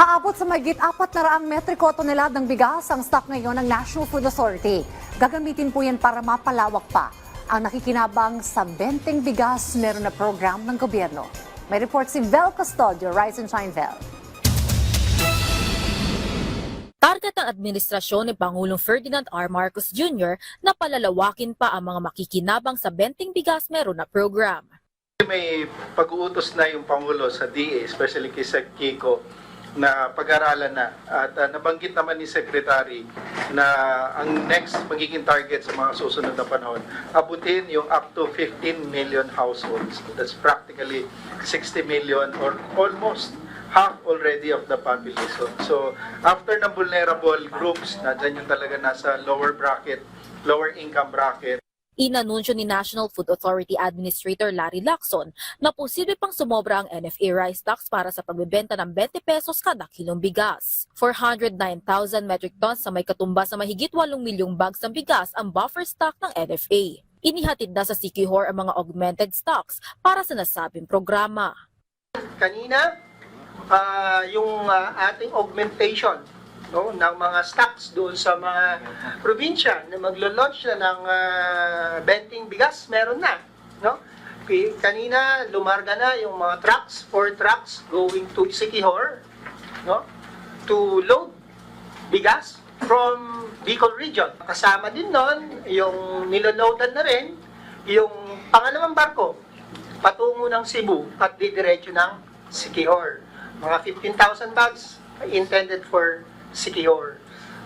Aabot sa magit 400 metriko toneladang bigas ang stock ngayon ng National Food Authority. Gagamitin po yan para mapalawak pa ang nakikinabang sa benteng bigas meron na program ng gobyerno. May report si Vel Custodio, Rise and Shine Vel. Target ng administrasyon ni Pangulong Ferdinand R. Marcos Jr. na palalawakin pa ang mga makikinabang sa benteng bigas meron na program. May pag-uutos na yung Pangulo sa DA, especially kay Sec Kiko, na pag-aralan na. At uh, nabanggit naman ni Secretary na ang next magiging target sa mga susunod na panahon, abutin yung up to 15 million households. That's practically 60 million or almost half already of the population. So, after ng vulnerable groups na dyan yung talaga nasa lower bracket, lower income bracket, Inanunsyo ni National Food Authority Administrator Larry Lacson na posible pang sumobra ang NFA rice tax para sa pagbebenta ng 20 pesos kada kilong bigas. 409,000 metric tons sa may katumbas sa mahigit 8 milyong bags ng bigas ang buffer stock ng NFA. Inihatid na sa Sikihor ang mga augmented stocks para sa nasabing programa. kanina ah, yung ah, ating augmentation no ng mga stocks doon sa mga probinsya na maglo-launch na ng benting bigas meron na no? Kanina lumarga na yung mga trucks four trucks going to Sikihor no? To load bigas from Bicol region. Kasama din noon yung niloloadan na rin yung pangalawang barko patungo ng Cebu at didiretso ng Sikihor. Mga 15,000 bags intended for Sikihor.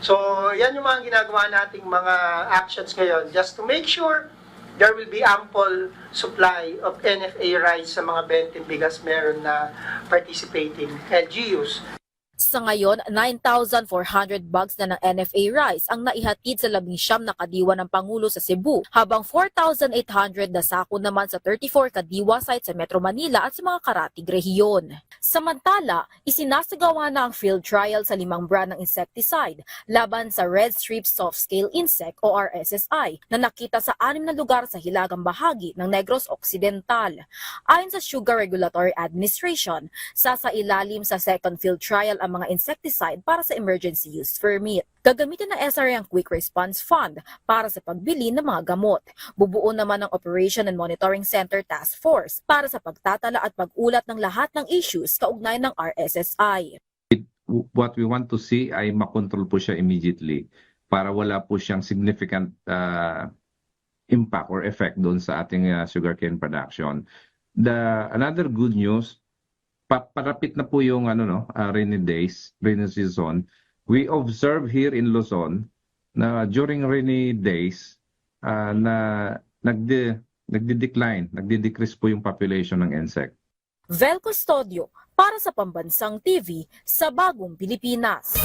So, yan yung mga ginagawa nating mga actions ngayon just to make sure there will be ample supply of NFA rice sa mga bentin bigas meron na participating LGUs. Sa ngayon, 9,400 bags na ng NFA rice ang naihatid sa labing siyam na kadiwa ng Pangulo sa Cebu, habang 4,800 na sako naman sa 34 kadiwa site sa Metro Manila at sa mga karatig rehiyon. Samantala, isinasagawa na ang field trial sa limang brand ng insecticide laban sa Red Strip Soft Scale Insect o RSSI na nakita sa anim na lugar sa hilagang bahagi ng Negros Occidental. Ayon sa Sugar Regulatory Administration, sasailalim sa second field trial ang mga insecticide para sa emergency use permit. Gagamitin ng SRA ang Quick Response Fund para sa pagbili ng mga gamot. Bubuo naman ng Operation and Monitoring Center Task Force para sa pagtatala at pag-ulat ng lahat ng issues kaugnay ng RSSI. what we want to see ay makontrol po siya immediately para wala po siyang significant uh, impact or effect doon sa ating uh, sugarcane production. The another good news, pa- parapit na po yung ano no, uh, rainy days, rainy season. We observe here in Luzon na during rainy days uh, na nagde nagde-decline, nagde-decrease po yung population ng insect. Vel Custodio para sa Pambansang TV sa Bagong Pilipinas.